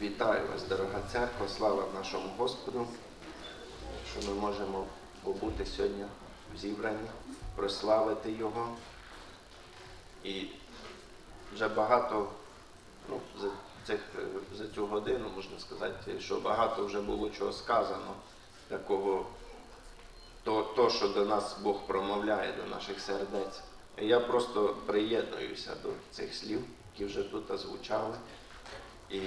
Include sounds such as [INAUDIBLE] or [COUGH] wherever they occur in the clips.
Вітаю вас, дорога церква, слава нашому Господу, що ми можемо побути сьогодні в зібранні, прославити Його. І вже багато, ну, за, цих, за цю годину можна сказати, що багато вже було чого сказано, такого, то, то, що до нас Бог промовляє, до наших сердець. І я просто приєднуюся до цих слів, які вже тут озвучали. І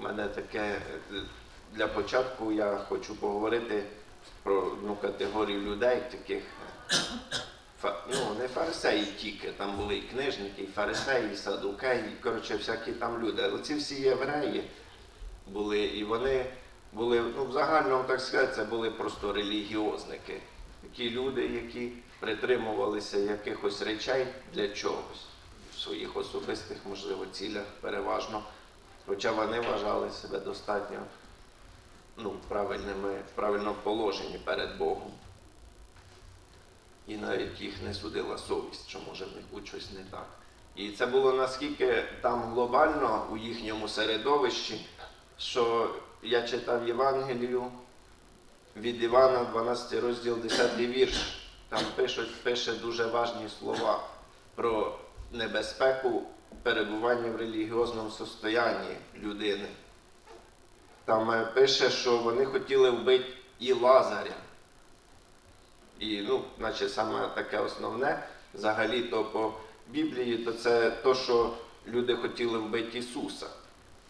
в мене таке для початку я хочу поговорити про одну категорію людей, таких ну, не фарисеї тільки, там були і книжники, і фарисеї, і садукеї, коротше, всякі там люди. Але ці всі євреї були, і вони були, ну, в загальному так сказати, це були просто релігіозники. Такі люди, які притримувалися якихось речей для чогось, в своїх особистих, можливо, цілях переважно. Хоча вони вважали себе достатньо ну, правильними, правильно положені перед Богом. І навіть їх не судила совість, що може бути щось не так. І це було наскільки там глобально у їхньому середовищі, що я читав Євангелію від Івана, 12 розділ, 10 вірш. Там пишуть, пише дуже важні слова про небезпеку перебування в релігіозному состоянні людини. Там е, пише, що вони хотіли вбити і Лазаря. І, ну, наче саме таке основне, взагалі, то по Біблії, то це то, що люди хотіли вбити Ісуса.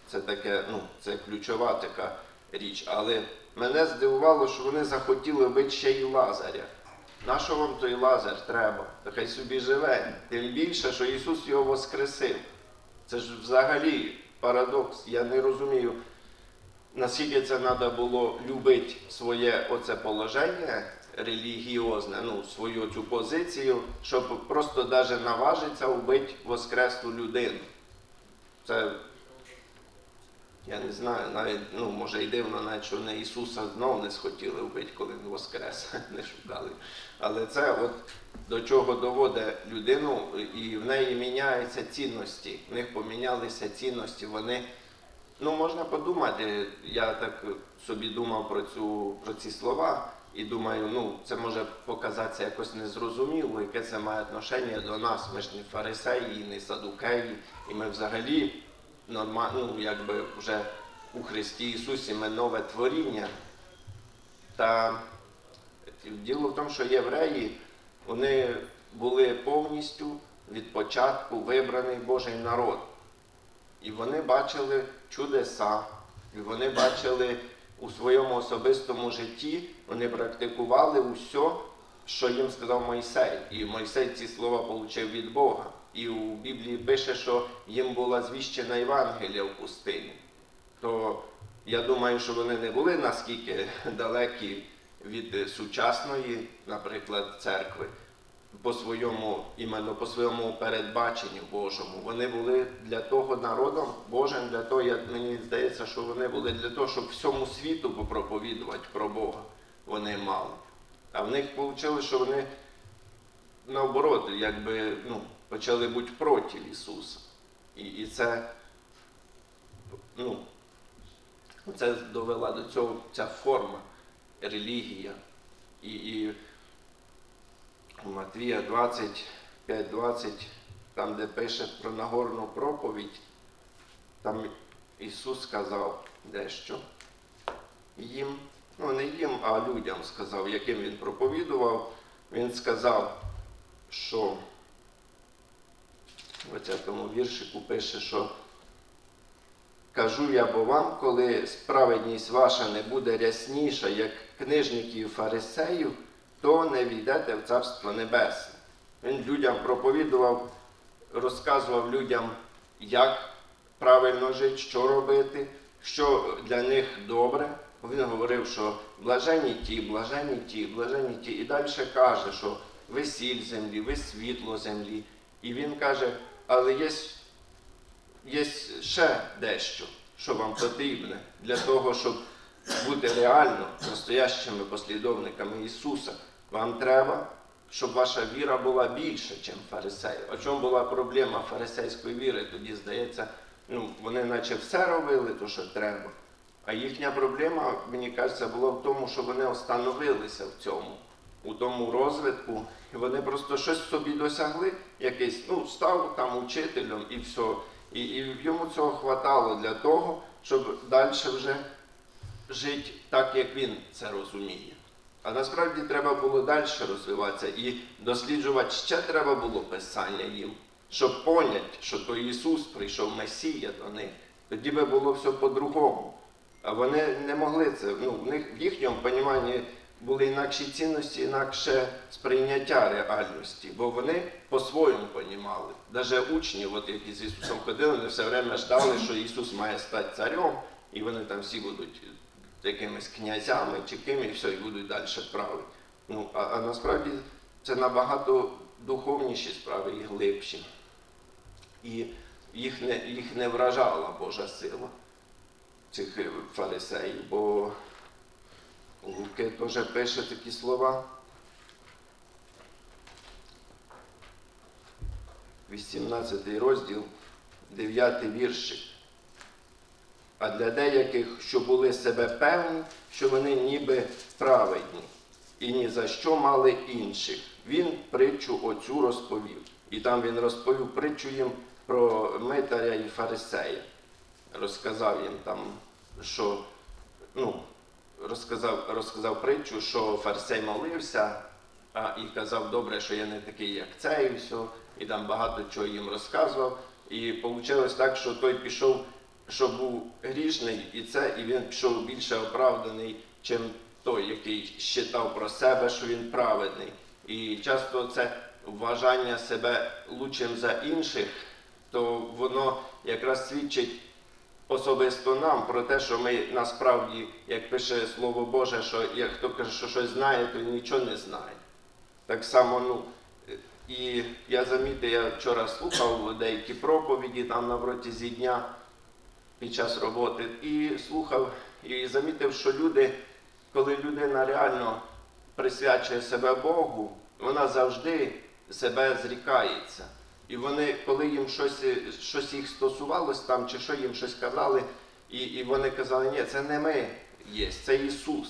Це таке, ну, це ключова така річ. Але мене здивувало, що вони захотіли вбити ще й Лазаря. Нащо вам той Лазар треба? Та хай собі живе. Тим більше, що Ісус його воскресив. Це ж взагалі парадокс. Я не розумію, наскільки це треба було любити своє оце положення релігіозне, ну, свою цю позицію, щоб просто навіть наважитися вбити воскреслу людину. Це я не знаю, навіть, ну, може і дивно, навіть що не Ісуса знов не схотіли вбити, коли Він воскрес, [LAUGHS] не шукали. Але це от до чого доводить людину, і в неї міняються цінності. В них помінялися цінності. Вони, ну можна подумати, я так собі думав про, цю, про ці слова. І думаю, ну це може показатися якось незрозуміло, яке це має отношення до нас. Ми ж не фарисеї, не садукеї, і ми взагалі нормально, ну, якби вже у Христі Ісусі ми нове творіння. Та діло в тому, що євреї вони були повністю від початку вибраний Божий народ. І вони бачили чудеса, і вони бачили у своєму особистому житті, вони практикували усе, що їм сказав Мойсей. І Мойсей ці слова отримав від Бога. І у Біблії пише, що їм була звіщена Євангелія в пустині. То я думаю, що вони не були наскільки [LAUGHS] далекі від сучасної, наприклад, церкви по своєму, іменно по своєму передбаченню Божому. Вони були для того народом Божим, для того, як мені здається, що вони були для того, щоб всьому світу попроповідувати про Бога. Вони мали. А в них вийшло, що вони наоборот, якби ну, почали бути проти Ісуса. І, і це, ну, це довела до цього ця форма, релігія. І, і Матвія 25-20, там, де пише про Нагорну проповідь, там Ісус сказав дещо їм, ну не їм, а людям сказав, яким Він проповідував. Він сказав, що в цьому віршику пише, що кажу я бо вам, коли справедність ваша не буде рясніша, як книжників фарисеїв, то не війдете в Царство Небесне. Він людям проповідував, розказував людям, як правильно жити, що робити, що для них добре. Він говорив, що блажені ті, блажені ті, блажені ті. І далі каже, що ви сіль землі, ви світло землі. І він каже, але є, є ще дещо, що вам потрібне для того, щоб бути реально настоящими послідовниками Ісуса. Вам треба, щоб ваша віра була більша, ніж фарисеїв. В чому була проблема фарисейської віри? Тоді, здається, ну, вони наче все робили, то що треба. А їхня проблема, мені кажеться, була в тому, що вони остановилися в цьому, у тому розвитку. І вони просто щось собі досягли, якийсь, ну, став там учителем і все. І, і йому цього хватало для того, щоб далі вже жити так, як він це розуміє. А насправді треба було далі розвиватися і досліджувати ще треба було писання їм, щоб поняти, що то Ісус прийшов Месія до них. Тоді би було все по-другому. А вони не могли це. Ну, в них в їхньому поніманні були інакші цінності, інакше сприйняття реальності, бо вони по-своєму понімали. Навіть учні, от які з Ісусом ходили, вони все время ждали, що Ісус має стати царем, і вони там всі будуть якимись князями чи ким, і все, і будуть далі правити. Ну, а, а насправді це набагато духовніші справи і глибші. І їх не, їх не вражала Божа сила цих фарисеїв, бо Луки теж пише такі слова. 18 розділ, 9 віршик. А для деяких, що були себе певні, що вони ніби праведні, і ні за що мали інших. Він притчу оцю розповів. І там він розповів притчу їм про митаря і фарисея. Розказав їм там, що ну, розказав, розказав притчу, що фарисей молився а, і казав, добре, що я не такий, як цей, і все. І там багато чого їм розказував. І вийшло так, що той пішов, що був грішний, і це, і він пішов більше оправданий, чим той, який считав про себе, що він праведний. І часто це вважання себе лучшим за інших, то воно якраз свідчить особисто нам про те, що ми насправді, як пише Слово Боже, що як хто каже, що щось знає, то нічого не знає. Так само, ну, і я замітив, я вчора слухав деякі проповіді там на протязі дня під час роботи, і слухав, і замітив, що люди, коли людина реально присвячує себе Богу, вона завжди себе зрікається. І вони, коли їм щось, щось їх стосувалось там, чи що їм щось казали, і, і вони казали, ні, це не ми є, це Ісус.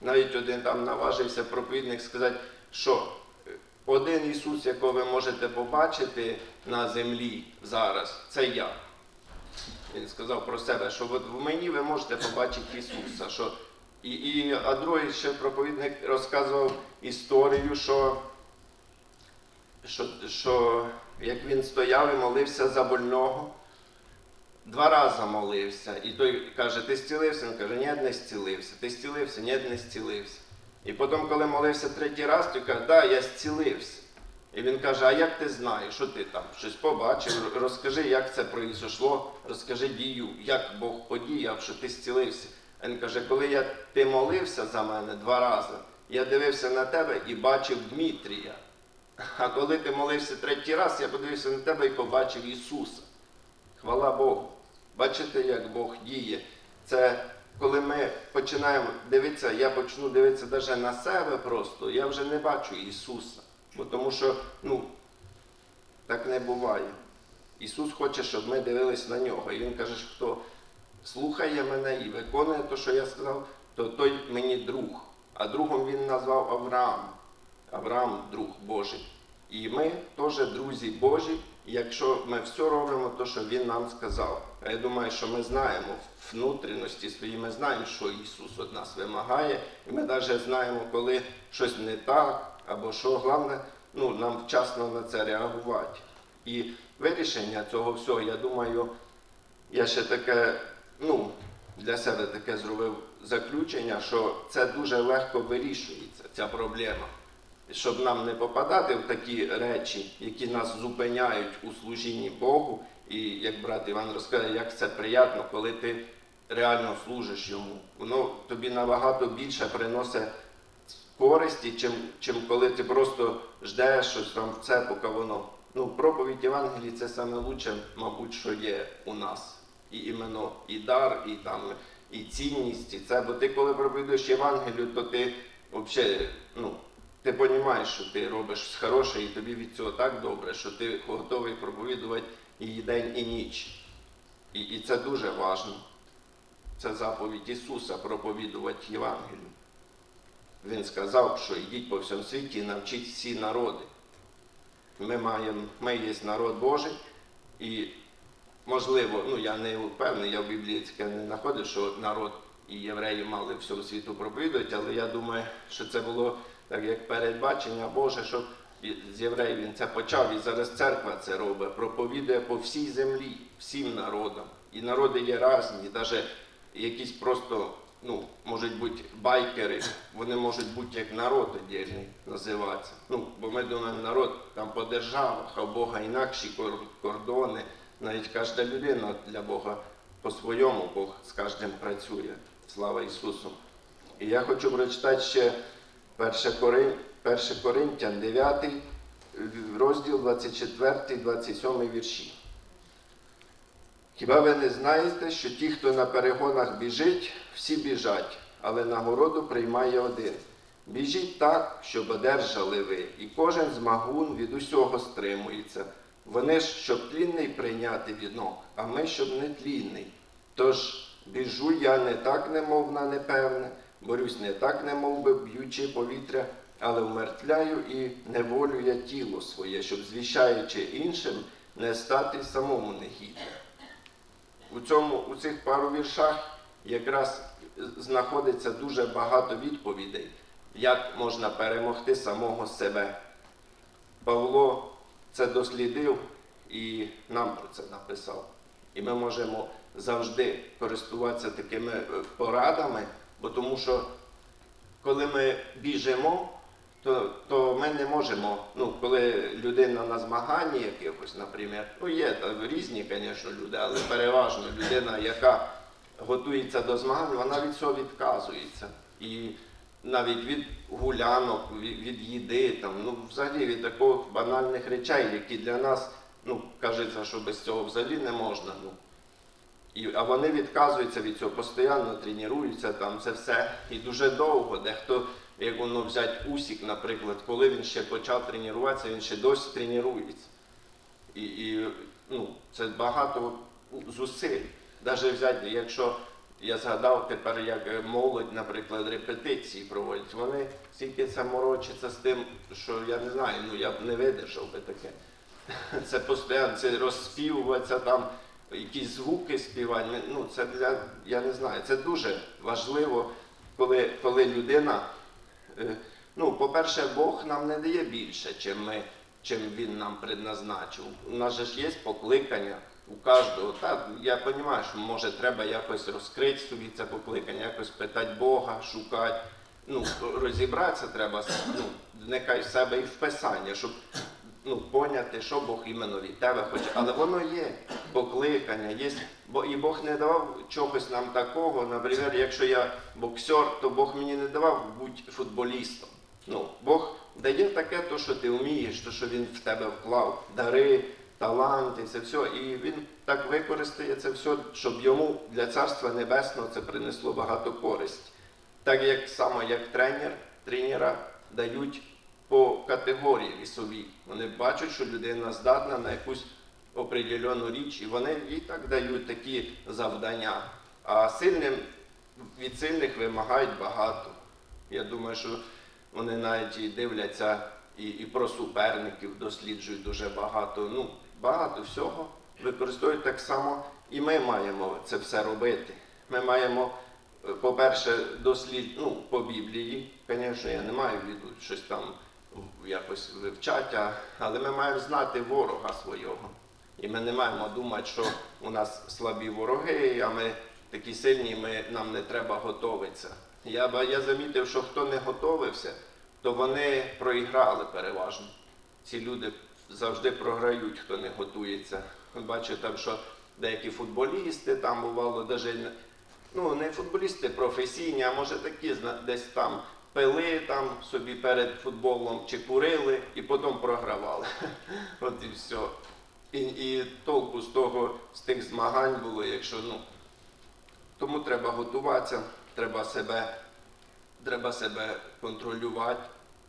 Навіть один там наважився проповідник сказати, що один Ісус, якого ви можете побачити на землі зараз, це я. Він сказав про себе, що от в мені ви можете побачити Ісуса. Що... І, і, а другий ще проповідник розказував історію, що, що, що як він стояв і молився за больного, два рази молився. І той каже, ти зцілився? Він каже, ні, не зцілився. Ти зцілився? Ні, не зцілився. І потім, коли молився третій раз, той каже, да, я зцілився. І він каже, а як ти знаєш, що ти там щось побачив, розкажи, як це пройшло, розкажи дію, як Бог подіяв, що ти зцілився. Він каже, коли я, ти молився за мене два рази, я дивився на тебе і бачив Дмитрія. А коли ти молився третій раз, я подивився на тебе і побачив Ісуса. Хвала Богу. Бачите, як Бог діє. Це коли ми починаємо дивитися, я почну дивитися навіть на себе просто, я вже не бачу Ісуса. Бо тому що, ну, так не буває. Ісус хоче, щоб ми дивились на нього. І Він каже, що хто слухає мене і виконує те, що я сказав, то той мені друг. А другом він назвав Авраам. Авраам друг Божий. І ми теж друзі Божі, якщо ми все робимо, то, що Він нам сказав. А я думаю, що ми знаємо внутрішності свої, ми знаємо, що Ісус від нас вимагає, і ми навіть знаємо, коли щось не так, або що головне, ну, нам вчасно на це реагувати. І вирішення цього всього, я думаю, я ще таке, ну, для себе таке зробив заключення, що це дуже легко вирішується, ця проблема. Щоб нам не попадати в такі речі, які нас зупиняють у служінні Богу, і як брат Іван розкаже, як це приємно, коли ти реально служиш йому. Воно тобі набагато більше приносить користі, чим, чим коли ти просто ждеш щось там в це, поки воно. Ну, проповідь Євангелії це саме лучше, мабуть, що є у нас. І іменно і дар, і там, і цінність, і це. Бо ти, коли проповідуєш Євангелію, то ти взагалі, ну, ти розумієш, що ти робиш хороше, і тобі від цього так добре, що ти готовий проповідувати і день, і ніч. І, і це дуже важливо. Це заповідь Ісуса проповідувати Євангелію. Він сказав, що йдіть по всьому світі і навчіть всі народи. Ми маємо, ми є народ Божий, і можливо, ну я не впевнений, я в Біблії таке не знаходив, що народ і євреї мали всьому світу проповідувати, але я думаю, що це було так як передбачення Боже, що з євреїв він це почав, і зараз церква це робить, проповідує по всій землі, всім народам. І народи є різні, навіть якісь просто, ну, можуть бути байкери, вони можуть бути як народ одільний називатися. Ну, бо ми думаємо, народ там по державах, а Бога інакші кордони. Навіть кожна людина для Бога по-своєму Бог з кожним працює. Слава Ісусу. І я хочу прочитати ще 1 Корин, 1 Коринтян 9, розділ 24, 27 вірші. Хіба ви не знаєте, що ті, хто на перегонах біжить, всі біжать, але нагороду приймає один. Біжіть так, щоб одержали ви, і кожен змагун від усього стримується. Вони ж, щоб тлінний прийняти вінок, а ми, щоб не тлінний. Тож біжу я не так, немов на непевне, борюсь не так, немов би б'ючи повітря, але вмертвляю і неволю я тіло своє, щоб звіщаючи іншим, не стати самому негідним. У, цьому, у цих пару віршах якраз знаходиться дуже багато відповідей, як можна перемогти самого себе. Павло це дослідив і нам про це написав. І ми можемо завжди користуватися такими е, порадами, тому що коли ми біжимо, то, то ми не можемо, ну, коли людина на змаганні якихось, наприклад, ну є там різні, звісно, люди, але переважно людина, яка готується до змагань, вона від цього відказується. І навіть від гулянок, від, їди, там, ну, взагалі від таких банальних речей, які для нас, ну, кажеться, що без цього взагалі не можна. Ну. І, а вони відказуються від цього, постійно тренуються, там це все. І дуже довго. Дехто, як воно взяти Усік, наприклад, коли він ще почав тренуватися, він ще досі тренується. І, і ну, це багато зусиль. Навіть взяти, якщо я згадав тепер, як молодь, наприклад, репетиції проводять, вони стільки це морочаться з тим, що я не знаю, ну я б не видержав би таке. [LAUGHS] Це постійно, це розспівуватися там, якісь звуки співання. Ну, це для, я не знаю, це дуже важливо, коли, коли людина. е, Ну, по-перше, Бог нам не дає більше, чим ми, чим Він нам предназначив. У нас же ж є покликання у кожного. Так, я розумію, що може треба якось розкрити собі це покликання, якось питати Бога, шукати. Ну, розібратися треба, ну, вникай в себе і в Писання, щоб ну, поняти, що Бог іменно від тебе хоче. Але воно є покликання, є, бо і Бог не давав чогось нам такого. Наприклад, якщо я боксер, то Бог мені не давав бути футболістом. Ну, Бог дає таке, то, що ти вмієш, то, що він в тебе вклав, дари, таланти, це все. І він так використає це все, щоб йому для Царства Небесного це принесло багато користі. Так як само як тренер, тренера дають по категорії вісовій. Вони бачать, що людина здатна на якусь определену річ, і вони їй так дають такі завдання. А сильним від сильних вимагають багато. Я думаю, що вони навіть і дивляться і, і про суперників досліджують дуже багато. Ну, багато всього використовують так само, і ми маємо це все робити. Ми маємо Е, по-перше, дослід, ну, по Біблії, звісно, я не маю в виду щось там якось вивчати, але ми маємо знати ворога свого. І ми не маємо думати, що у нас слабі вороги, а ми такі сильні, ми, нам не треба готуватися. Я, я замітив, що хто не готовився, то вони проіграли переважно. Ці люди завжди програють, хто не готується. Бачу там, що деякі футболісти там бувало навіть ну, не футболісти професійні, а може такі десь там пили там собі перед футболом чи курили і потім програвали. [LAUGHS] От і все. І, і толку з того, з тих змагань було, якщо ну. Тому треба готуватися, треба себе, треба себе контролювати.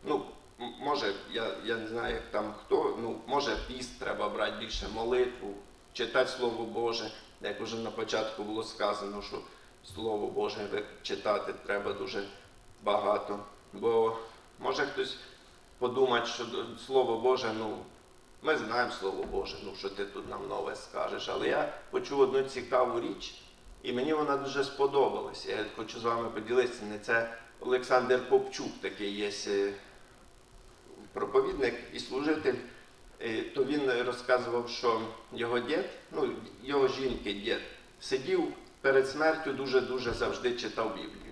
Ну, може, я, я не знаю, як там хто, ну, може піст треба брати більше молитву, читати Слово Боже, як вже на початку було сказано, що Слово Боже читати треба дуже багато. Бо може хтось подумати, що Слово Боже, ну, ми знаємо Слово Боже, ну що ти тут нам нове скажеш. Але я почув одну цікаву річ, і мені вона дуже сподобалася. Я хочу з вами поділитися. Не це Олександр Попчук, такий є е, проповідник і служитель. Е, То він розказував, що його дід, ну його жінки дід, сидів перед смертю дуже-дуже завжди читав Біблію.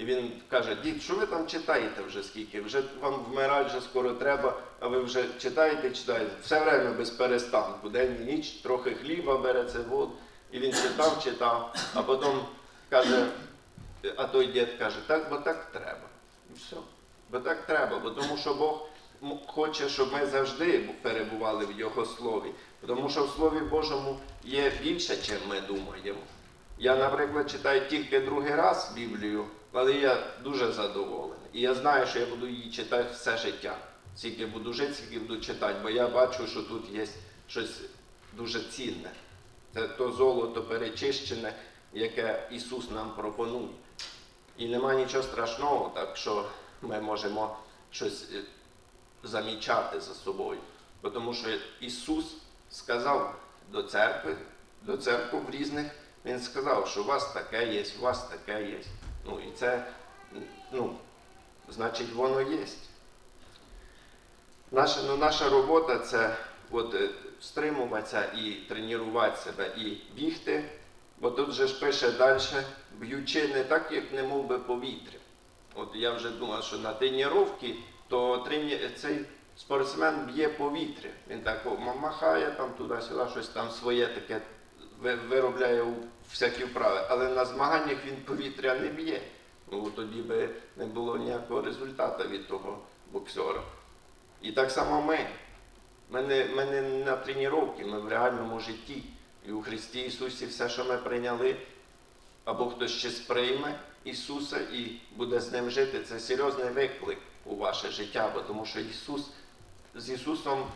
І він каже: дід, що ви там читаєте вже скільки? Вже вам вмирати вже скоро треба, а ви вже читаєте, читаєте. Все время без перестанку, день і ніч, трохи хліба береться, воду. І він читав, читав, а потім каже, а той дід каже, так, бо так треба. І все. Бо так треба, бо тому що Бог хоче, щоб ми завжди перебували в Його слові. Тому що в Слові Божому є більше, чим ми думаємо. Я, наприклад, читаю тільки другий раз Біблію, але я дуже задоволений. І я знаю, що я буду її читати все життя. Скільки буду жити, скільки буду читати, бо я бачу, що тут є щось дуже цінне. Це то золото перечищене, яке Ісус нам пропонує. І нема нічого страшного, так що ми можемо щось е, замічати за собою. Тому що Ісус сказав до церкви, до церкви в різних, Він сказав, що у вас таке є, у вас таке є. Ну і це, ну, значить, воно є. Наша, ну, наша робота це от, е, стримуватися і тренувати себе, і бігти. Бо тут же ж пише далі, б'ючи не так, як не мов би повітря. От я вже думав, що на тренуванні, то цей спортсмен б'є повітря. Він так махає там туди-сюди, щось там своє таке виробляє всякі вправи. Але на змаганнях він повітря не б'є. Ну тоді би не було ніякого результату від того боксера. І так само ми. Ми не, ми не на тренуванні, ми в реальному житті. І у Христі Ісусі все, що ми прийняли, або хтось ще сприйме Ісуса і буде з ним жити, це серйозний виклик у ваше життя, бо тому що Ісус, з Ісусом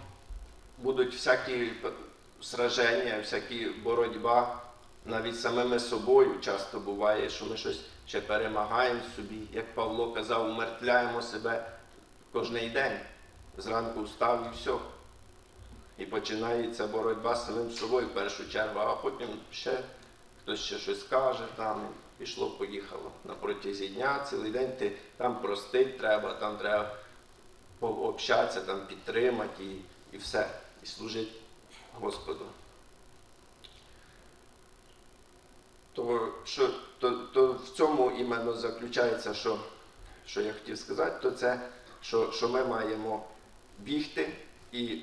будуть всякі сраження, всякі боротьба, навіть самими собою часто буває, що ми щось ще перемагаємо собі. Як Павло казав, умертвляємо себе кожний день. Зранку встав і все. І починається боротьба з самим собою в першу чергу, а потім ще хтось ще щось каже там, пішло, поїхало. На протязі дня, цілий день ти там простить треба, там треба пообщатися, там підтримати і, і все, і служити Господу. То, що, то, то в цьому іменно заключається, що, що я хотів сказати, то це, що, що ми маємо бігти і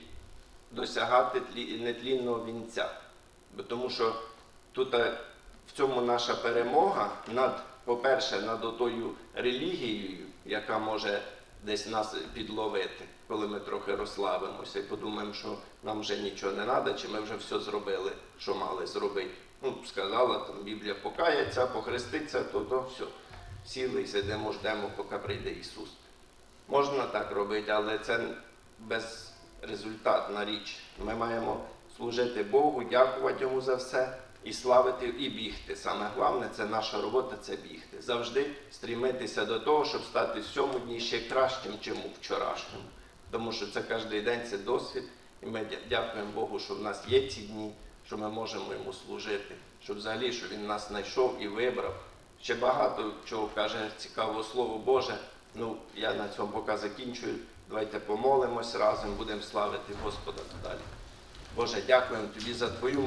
досягати тлі- нетлінного вінця. Бо тому що тут е, в цьому наша перемога над, по-перше, над отою релігією, яка може десь нас підловити, коли ми трохи розслабимося і подумаємо, що нам вже нічого не треба, чи ми вже все зробили, що мали зробити. Ну, сказала, там Біблія покається, похреститься, то, то все. Сіли і сидимо, ждемо, поки прийде Ісус. Можна так робити, але це безрезультатна річ. Ми маємо служити Богу, дякувати Йому за все і славити, і бігти. Саме головне це наша робота це бігти. Завжди стрімитися до того, щоб стати в цьому дні ще кращим, чим у вчорашньому. Тому що це кожен день це досвід. І ми дякуємо Богу, що в нас є ці дні, що ми можемо йому служити, що взагалі що він нас знайшов і вибрав. Ще багато чого каже цікаве слово Боже. Ну, я на цьому поки закінчую. Давайте помолимось разом, будемо славити Господа далі. Боже, дякуємо тобі за твою